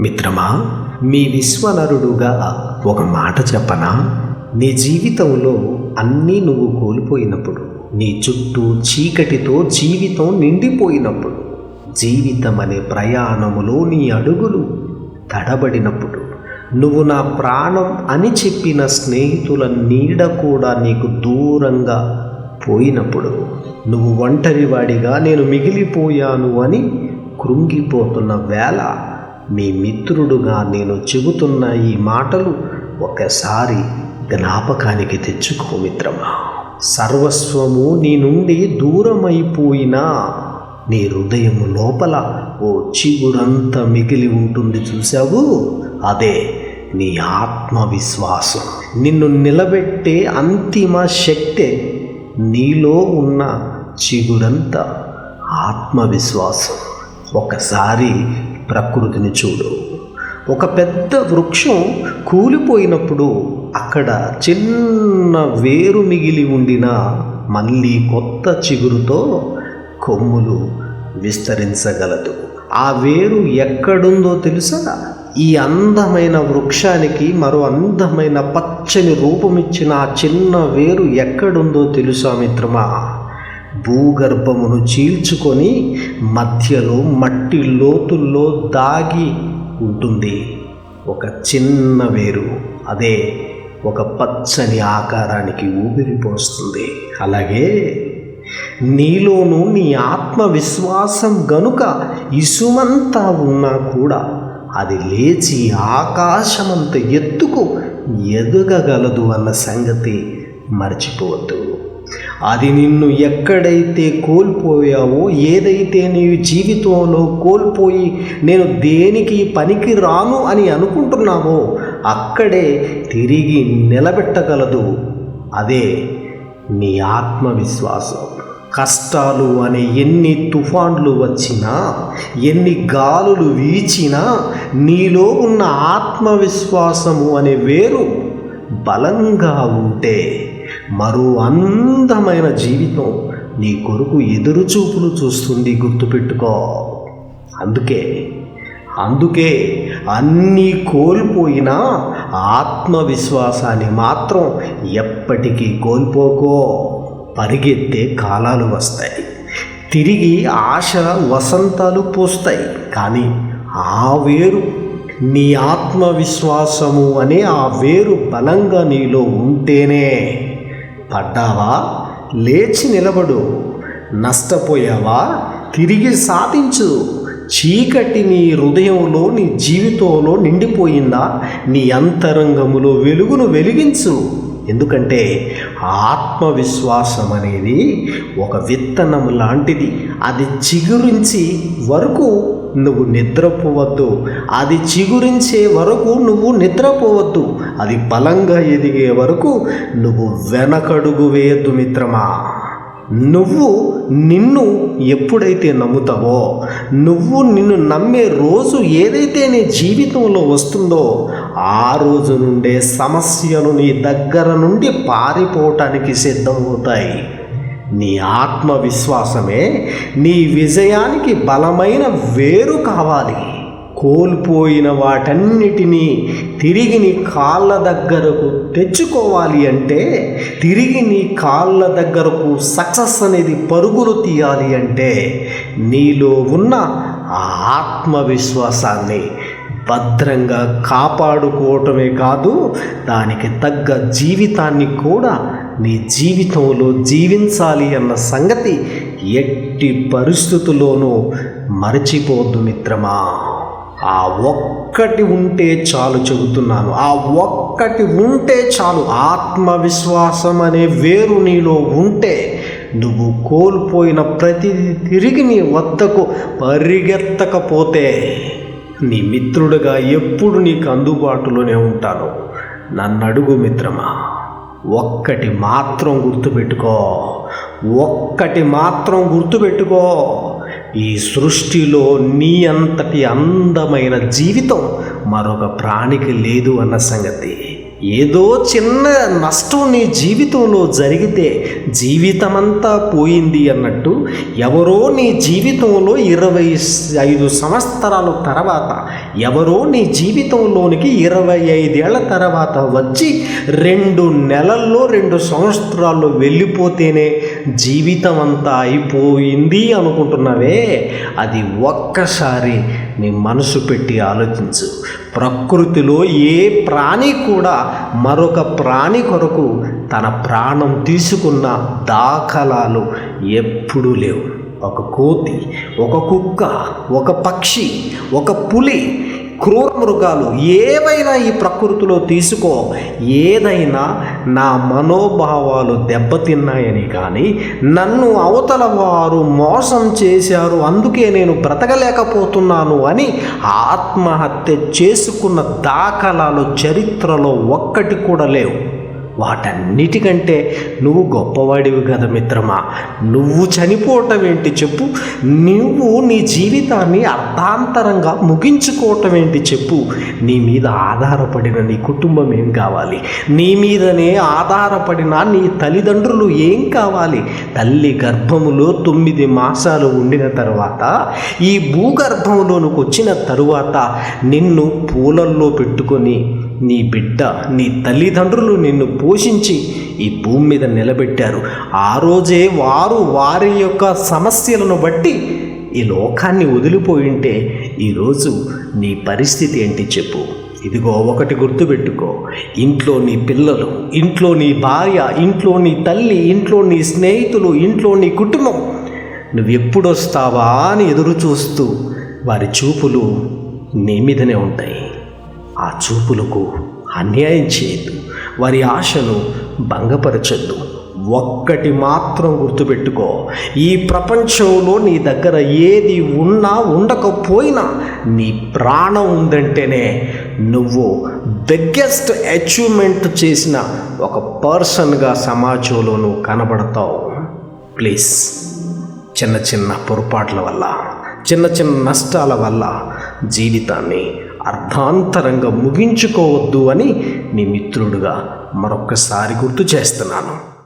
మిత్రమా మీ విశ్వనరుడుగా ఒక మాట చెప్పనా? నీ జీవితంలో అన్నీ నువ్వు కోల్పోయినప్పుడు నీ చుట్టూ చీకటితో జీవితం నిండిపోయినప్పుడు జీవితం అనే ప్రయాణములో నీ అడుగులు తడబడినప్పుడు నువ్వు నా ప్రాణం అని చెప్పిన స్నేహితుల నీడ కూడా నీకు దూరంగా పోయినప్పుడు నువ్వు ఒంటరివాడిగా నేను మిగిలిపోయాను అని కృంగిపోతున్న వేళ మీ మిత్రుడుగా నేను చెబుతున్న ఈ మాటలు ఒకసారి జ్ఞాపకానికి తెచ్చుకో మిత్రమా. సర్వస్వము నీ నుండి దూరమైపోయినా నీ హృదయము లోపల ఓ చిగురంత మిగిలి ఉంటుంది చూసావు అదే నీ ఆత్మవిశ్వాసం. నిన్ను నిలబెట్టే అంతిమ శక్తే నీలో ఉన్న చిగురంత ఆత్మవిశ్వాసం. ఒకసారి ప్రకృతిని చూడు. ఒక పెద్ద వృక్షం కూలిపోయినప్పుడు అక్కడ చిన్న వేరు మిగిలి ఉండిన మళ్ళీ కొత్త చిగురుతో కొమ్ములు విస్తరించగలదు. ఆ వేరు ఎక్కడుందో తెలుసా? ఈ అందమైన వృక్షానికి మరో అందమైన పచ్చని రూపమిచ్చిన ఆ చిన్న వేరు ఎక్కడుందో తెలుసా మిత్రమా? భూగర్భమును చీల్చుకొని మధ్యలో మట్టి లోతుల్లో దాగి ఉంటుంది. ఒక చిన్న వేరు అదే ఒక పచ్చని ఆకారానికి ఊపిరి పోస్తుంది. అలాగే నీలోనూ నీ ఆత్మవిశ్వాసం గనుక ఇసుమంతా ఉన్నా కూడా అది లేచి ఆకాశమంత ఎత్తుకు ఎదగగలదు అన్న సంగతి మర్చిపోవద్దు. అది నిన్ను ఎక్కడైతే కోల్పోయావో ఏదైతే నీ జీవితంలో కోల్పోయి నేను దేనికి పనికి రాను అని అనుకుంటున్నావో అక్కడే తిరిగి నిలబెట్టగలదు. అదే నీ ఆత్మవిశ్వాసం. కష్టాలు అనే ఎన్ని తుఫాన్లు వచ్చినా ఎన్ని గాలులు వీచినా నీలో ఉన్న ఆత్మవిశ్వాసము అనే వేరు బలంగా ఉంటే మరో అందమైన జీవితం నీ కొరకు ఎదురుచూపులు చూస్తుంది గుర్తుపెట్టుకో. అందుకే అందుకే అన్నీ కోల్పోయినా ఆత్మవిశ్వాసాన్ని మాత్రం ఎప్పటికీ కోల్పోకో. పరిగెత్తే కాలాలు వస్తాయి. తిరిగి ఆశ వసంతాలు పోస్తాయి. కానీ ఆ వేరు నీ ఆత్మవిశ్వాసము అనే ఆ వేరు బలంగా నీలో ఉంటేనే పడ్డావా? లేచి నిలబడు. నష్టపోయావా? తిరిగి సాధించు. చీకటి నీ హృదయంలో నీ జీవితంలో నిండిపోయిందా? నీ అంతరంగములో వెలుగును వెలిగించు. ఎందుకంటే ఆత్మవిశ్వాసం అనేది ఒక విత్తనం లాంటిది. అది చిగురించి వరకు నువ్వు నిద్రపోవద్దు. అది చిగురించే వరకు నువ్వు నిద్రపోవద్దు. అది బలంగా ఎదిగే వరకు నువ్వు వెనకడుగు వేయద్దు మిత్రమా నువ్వు నిన్ను ఎప్పుడైతే నమ్ముతావో నువ్వు నిన్ను నమ్మే రోజు ఏదైతే నీ జీవితంలో వస్తుందో ఆ రోజు నుండే సమస్యలు నీ దగ్గర నుండి పారిపోవటానికి సిద్ధమవుతాయి. నీ ఆత్మవిశ్వాసమే నీ విజయానికి బలమైన వేరు కావాలి. కోల్పోయిన వాటన్నిటినీ తిరిగి నీ కాళ్ళ దగ్గరకు తెచ్చుకోవాలి అంటే తిరిగి నీ కాళ్ళ దగ్గరకు సక్సెస్ అనేది పరుగులు తీయాలి అంటే నీలో ఉన్న ఆత్మవిశ్వాసాన్ని భద్రంగా కాపాడుకోవటమే కాదు దానికి తగ్గ జీవితాన్ని కూడా నీ జీవితంలో జీవించాలి అన్న సంగతి ఎట్టి పరిస్థితుల్లోనూ మరచిపోద్దు మిత్రమా. ఆ ఒక్కటి ఉంటే చాలు చెబుతున్నాను. ఆ ఒక్కటి ఉంటే చాలు. ఆత్మవిశ్వాసం అనే వేరు నీలో ఉంటే నువ్వు కోల్పోయిన ప్రతిదీ తిరిగి నీ వద్దకు పరిగెత్తకపోతే నీ మిత్రుడుగా ఎప్పుడు నీకు అందుబాటులోనే ఉంటాను నన్ను అడుగు మిత్రమా. ఒక్కటి మాత్రం గుర్తుపెట్టుకో. ఒక్కటి మాత్రం గుర్తుపెట్టుకో. ఈ సృష్టిలో నీ అంతటి అందమైన జీవితం మరొక ప్రాణికి లేదు అన్న సంగతి. ఏదో చిన్న నష్టం నీ జీవితంలో జరిగితే జీవితమంతా పోయింది అన్నట్టు ఎవరో నీ జీవితంలో ఇరవై ఐదు సంవత్సరాల తర్వాత ఎవరో నీ జీవితంలోనికి ఇరవై ఐదేళ్ళ తర్వాత వచ్చి రెండు నెలల్లో రెండు సంవత్సరాల్లో వెళ్ళిపోతేనే జీవితం అంతా అయిపోయింది అనుకుంటున్నావే? అది ఒక్కసారి నీ మనసు పెట్టి ఆలోచించు. ప్రకృతిలో ఏ ప్రాణి కూడా మరొక ప్రాణి కొరకు తన ప్రాణం తీసుకున్న దాఖలాలు ఎప్పుడూ లేవు. ఒక కోతి ఒక కుక్క ఒక పక్షి ఒక పులి క్రూర మృగాలు ఏవైనా ఈ ప్రకృతిలో తీసుకో ఏదైనా నా మనోభావాలు దెబ్బతిన్నాయని కానీ నన్ను అవతల వారు మోసం చేశారు అందుకే నేను బ్రతకలేకపోతున్నాను అని ఆత్మహత్య చేసుకున్న దాఖలాలు చరిత్రలో ఒక్కటి కూడా లేవు. వాటన్నిటికంటే నువ్వు గొప్పవాడివి కదా మిత్రమా. నువ్వు చనిపోవటం ఏంటి చెప్పు. నువ్వు నీ జీవితాన్ని అర్థాంతరంగా ముగించుకోవటం ఏంటి చెప్పు. నీ మీద ఆధారపడిన నీ కుటుంబం ఏం కావాలి? నీ మీదనే ఆధారపడిన నీ తల్లిదండ్రులు ఏం కావాలి? తల్లి గర్భములో తొమ్మిది మాసాలు ఉండిన తర్వాత ఈ భూగర్భంలోనికి వచ్చిన తరువాత నిన్ను పూలల్లో పెట్టుకొని నీ బిడ్డ నీ తల్లిదండ్రులు నిన్ను పోషించి ఈ భూమి మీద నిలబెట్టారు. ఆ రోజే వారు వారి యొక్క సమస్యలను బట్టి ఈ లోకాన్ని వదిలిపోయింటే ఈరోజు నీ పరిస్థితి ఏంటి చెప్పు. ఇదిగో ఒకటి గుర్తుపెట్టుకో ఇంట్లో నీ పిల్లలు ఇంట్లో నీ భార్య ఇంట్లో నీ తల్లి ఇంట్లో నీ స్నేహితులు ఇంట్లో నీ కుటుంబం నువ్వు ఎప్పుడొస్తావా అని ఎదురు చూస్తూ వారి చూపులు నీ మీదనే ఉంటాయి. ఆ చూపులకు అన్యాయం చేయొద్దు. వారి ఆశను భంగపరచొద్దు. ఒక్కటి మాత్రం గుర్తుపెట్టుకో ఈ ప్రపంచంలో నీ దగ్గర ఏది ఉన్నా ఉండకపోయినా నీ ప్రాణం ఉందంటేనే నువ్వు బిగ్గెస్ట్ అచీవ్మెంట్ చేసిన ఒక పర్సన్గా సమాజంలో నువ్వు కనబడతావు. ప్లీజ్. చిన్న చిన్న పొరపాట్ల వల్ల చిన్న చిన్న నష్టాల వల్ల జీవితాన్ని అర్థాంతరంగా ముగించుకోవద్దు అని నీ మిత్రుడుగా మరొక్కసారి గుర్తు చేస్తున్నాను.